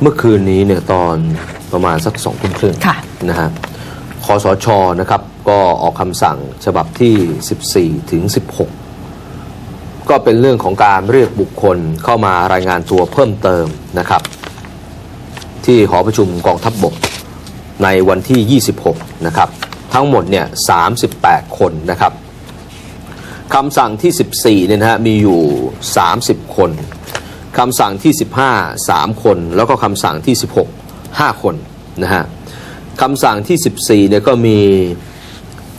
เมื่อคืนนี้เนี่ยตอนประมาณสักสองทุ่มครึ่งค่ะ นะฮะคอสชนะครับ ก็ออกคำสั่งฉบับที่ 14 ถึง 16 ก็เป็นเรื่องของการเรียกบุคคลเข้ามารายงานตัวเพิ่มเติมนะครับ ที่หอประชุมกองทัพบบกในวันที่ 26 นะครับ ทั้งหมดเนี่ย 38 คนนะครับคำสั่งที่ 14 เนี่ยนะฮะมีอยู่ 30 คน คำสั่งที่ 15 3 คน แล้วก็คำสั่งที่ 16 5 คนนะฮะคำสั่งที่ 14เนี่ยก็มี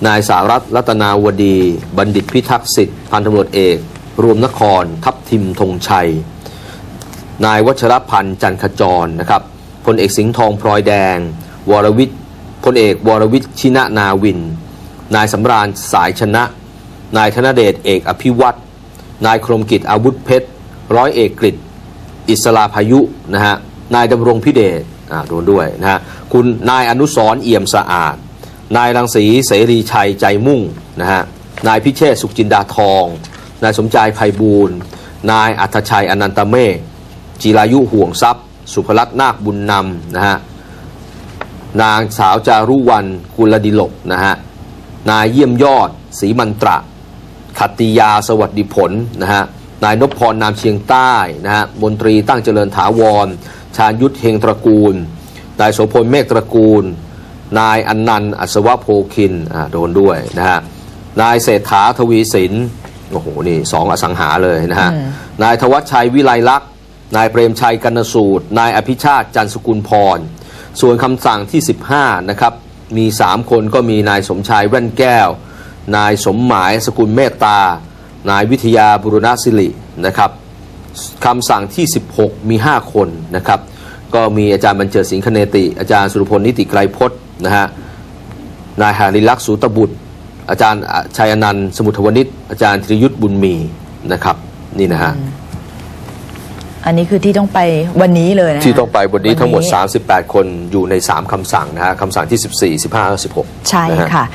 นายสารัตรัตนาวดี บัณฑิตพิทักษ์สิทธิ์พันตำรวจเอก รวมนคร ทัพทิมธงชัย นายวัชรพันธ์จันขจรนะครับพลเอกสิงห์ทองพลอยแดง วรวิทย์พลเอกวรวิทย์ชินะนาวิน นายสำราญสายชนะ นายธนเดชเอกอภิวัตนายครมกิจอาวุธเพชรร้อยเอกกฤษ อิสลาพายุนะฮะนายดำรงพิเดชอ่าโดนด้วยนะฮะคุณนายอนุสรเอี่ยมสะอาด นายรังสีเสรีชัยใจมุ่งนะฮะนายพิเชษสุขจินดาทอง นายสมใจไพบูลย์นายอัธชัยอนันตเมฆจิรายุห่วงทรัพย์ สุภลักษณ์นาคบุญนำนะฮะนางสาวจารุวันกุลดิลกนะฮะนายเยี่ยมยอดศรีมันตระขัตติยาสวัสดิผลนะฮะ นายนพพรนามเชียงใต้นะฮะมนตรีตั้งเจริญถาวร ชาญยุทธเฮงตระกูล นายโสพลเมฆตระกูล นายอันนันต์อัศวะโพคินอ่าโดนด้วยนะฮะนายเศรษฐาทวีสินโอ้โหนี่สองอสังหาเลยนะฮะอืมนายธวัชชัยวิไลลักษณ์นายเปรมชัยกนสูตร นายอภิชาติจันทร์สกุลพร ส่วนคำสั่งที่ 15 นะครับ มี 3 คนก็มีนายสมชายแว่นแก้ว นายสมหมายสกุลเมตตา นายวิทยาบุรณศิรินะครับคำสั่งที่ 16 มี 5 คนนะครับ ก็มีอาจารย์บรรเจิดสิงคเนติ อาจารย์สุรพลนิติไกรพจน์นะฮะนายหาริลักษณ์สูตบุตร อาจารย์ชัยอนันต์สมุทรวณิชอาจารย์ธีรยุทธบุญมีนะครับนี่นะฮะอันนี้คือที่ต้องไปวันนี้เลยนะที่ต้องไปวันนี้ทั้งหมดวันนี้38 คนอยู่ใน 3คำสั่งนะฮะคำสั่งที่ 14 15 16 ใช่นะฮะค่ะ